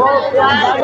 সুন্দর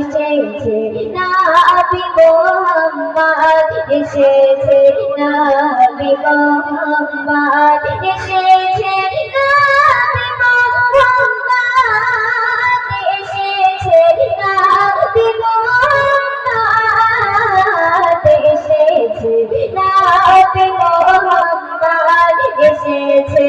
এসেছে নাবি মোহাম্মদ, এসেছে নাবি মোহাম্মদ, এসেছে নাবি মোহাম্মদ, এসেছে নাবি মোহাম্মদ, এসেছে নাবি মোহাম্মদ, এসেছে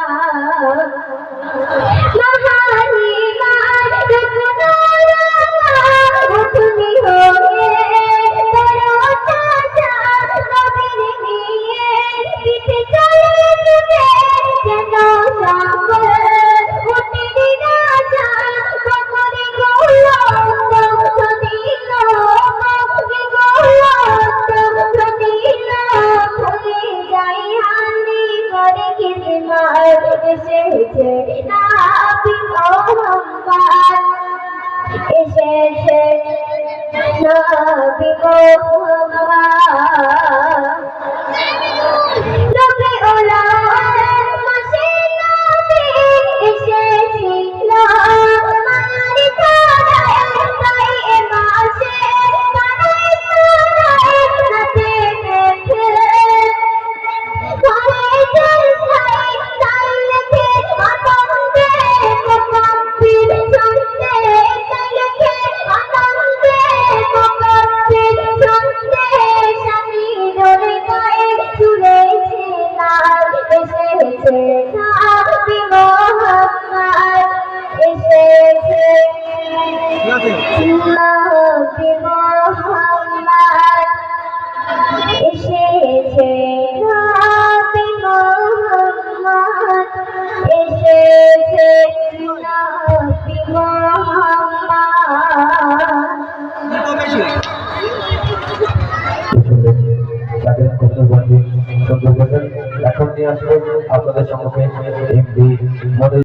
মায়ের এসেছে নাবি মোহাম্মদ এসেছে নাবি মোহাম্মদ এখন নিয়ে আসব আপনাদের সম্মুখে